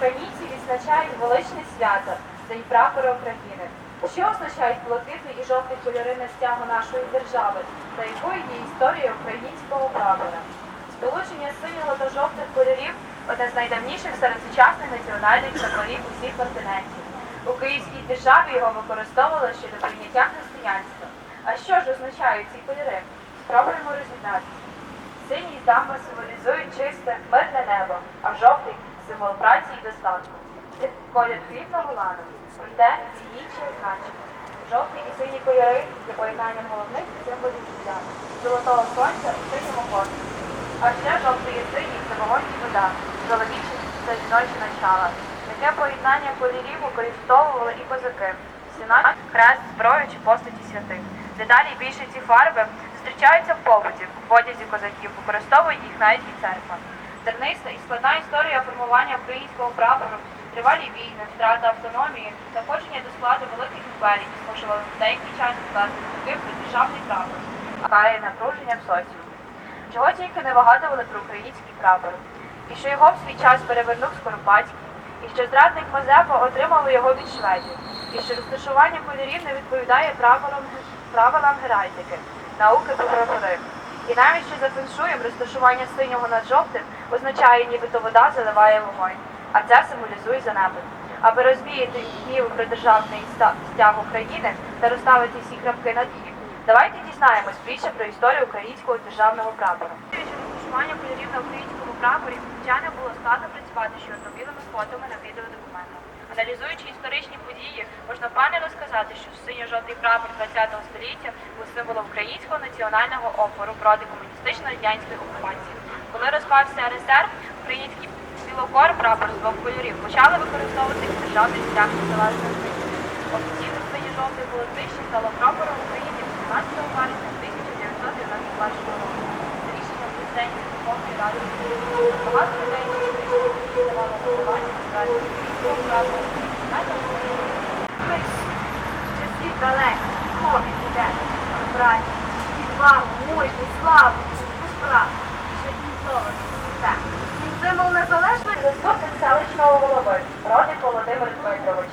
українці відзначають величне свято День прапора України. Що означають блакитний і жовтий кольори на стягу нашої держави, та якою є історія українського прапора? Сполучення синього та жовтих кольорів одне з найдавніших серед сучасних національних прапорів усіх континентів. У Київській державі його використовували ще до прийняття християнства. А що ж означають ці кольори? Спробуємо розібратися. Синій з дамба символізують чисте, мирне небо, а жовтий символ праці і достатку. Це колір хлібного ладу, проте інші значення. Жовтий і сині кольори є поєднанням головних символів життя, золотого сонця у синьому космосі. А ще жовтий і синій це вогонь і вода, чоловічі та жіночі начала. Таке поєднання кольорів використовували і козаки. Сінат, хрест, зброю чи постаті святих. Дедалі більше ці фарби зустрічаються в побуті, в одязі козаків, використовують їх навіть і церква. Терниста і складна історія формування українського прапору, тривалі війни, втрата автономії, заходження до складу великих імперій змушували в деякий час скласти такий державний прапор, а напруження в соціумі. Чого тільки не вигадували про український прапор, і що його в свій час перевернув Скоропадський, і що зрадник Мазепа отримав його від шведів, і що розташування кольорів не відповідає правилам, правилам геральдики, науки про прапори. І навіть що за феншуєм розташування синього над жовтим означає, нібито вода заливає вогонь, а це символізує занепад. Аби розвіяти гнів про державний стяг України та розставити всі крапки над «і», давайте дізнаємось більше про історію українського державного прапора. Розташування кольорів на українському прапорі звичайно було складно працювати з чорно-білими фотами на відеодокументах. Аналізуючи історичні події, можна впевнено сказати, що синьо-жовтий прапор ХХ століття був символом українського національного опору проти комуністично-радянської окупації. Коли розпався РСР, український білокор прапор з двох кольорів почали використовувати як державний стяг незалежної Офіційно синьо-жовтий було стало прапором України 18 вересня 1991 року. За рішенням президентів Верховної Ради України багато людей давало голосування прапора. Що світ далекий, хобі іде, браті, відвагу, мужність, славу, справу, Він символ незалежної Заступник селищного голови Родик Володимир Дмитрович.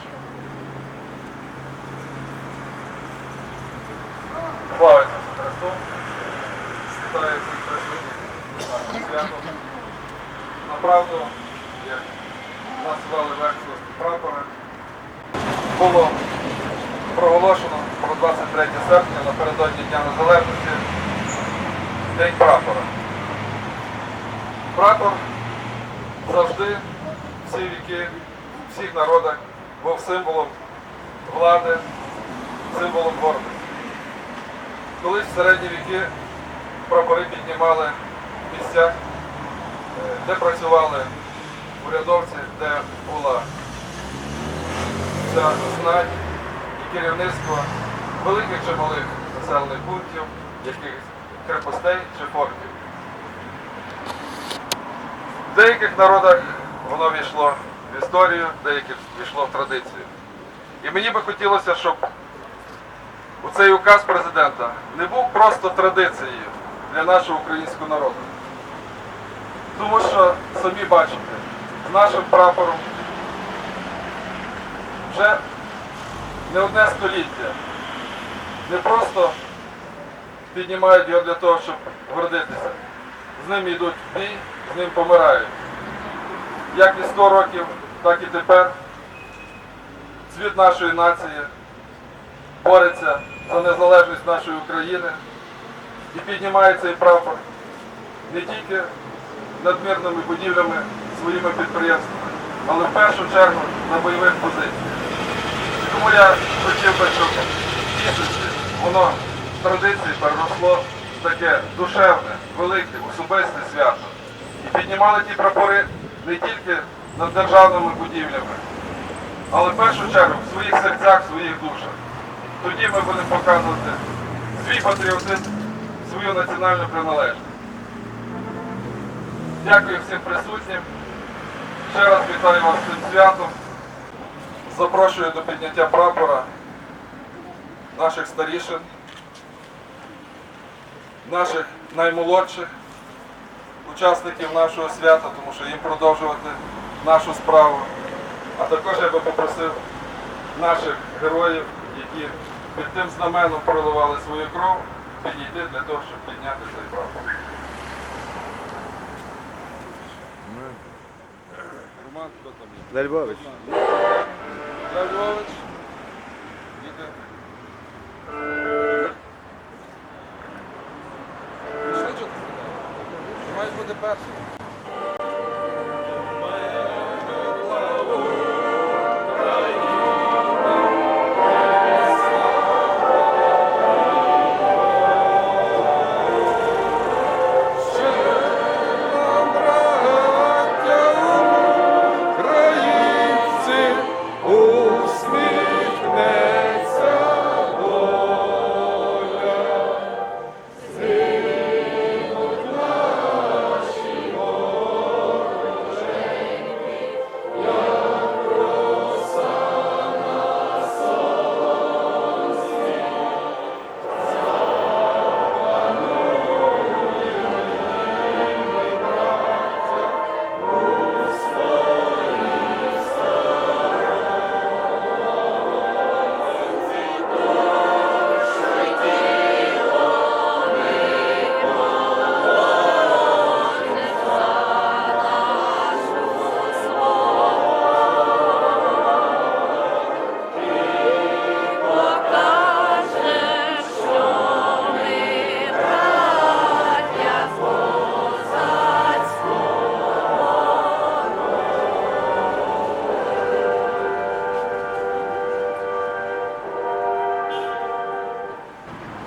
Слава Ісусу Христу! Вітаю всіх присутніх на свято. Направду, як нас звали прапора, було проголошено про 23 серпня напередодні Дня Незалежності День прапора. Прапор завжди, всі віки, в всіх народах був символом влади, символом гордості. Колись в середні віки прапори піднімали в місцях, е, де працювали урядовці, де була вся знать і керівництво великих чи малих населених пунктів, якихось крепостей чи фортів. В деяких народах воно війшло в історію, деяких війшло в традицію. І мені би хотілося, щоб у цей указ президента не був просто традицією для нашого українського народу. Тому що, самі бачите, з нашим прапором вже не одне століття не просто піднімають його для того, щоб гордитися. З ним йдуть в бій, з ним помирають. Як і 100 років, так і тепер цвіт нашої нації бореться за незалежність нашої України і піднімає цей прапор не тільки над мирними будівлями своїми підприємствами, але в першу чергу на бойових позиціях. Тому я хотів би, щоб місяці воно з традиції переросло таке душевне, велике, особисте свято. І піднімали ті прапори не тільки над державними будівлями, але в першу чергу в своїх серцях, в своїх душах. Тоді ми будемо показувати свій патріотизм, свою національну приналежність. Дякую всім присутнім. Ще раз вітаю вас з цим святом. Запрошую до підняття прапора наших старішин, наших наймолодших учасників нашого свята, тому що їм продовжувати нашу справу. А також я би попросив наших героїв, які під тим знаменом проливали свою кров, підійти для того, щоб підняти цей прапор. Роман, хто там є? Львович. Львович. segunda parte.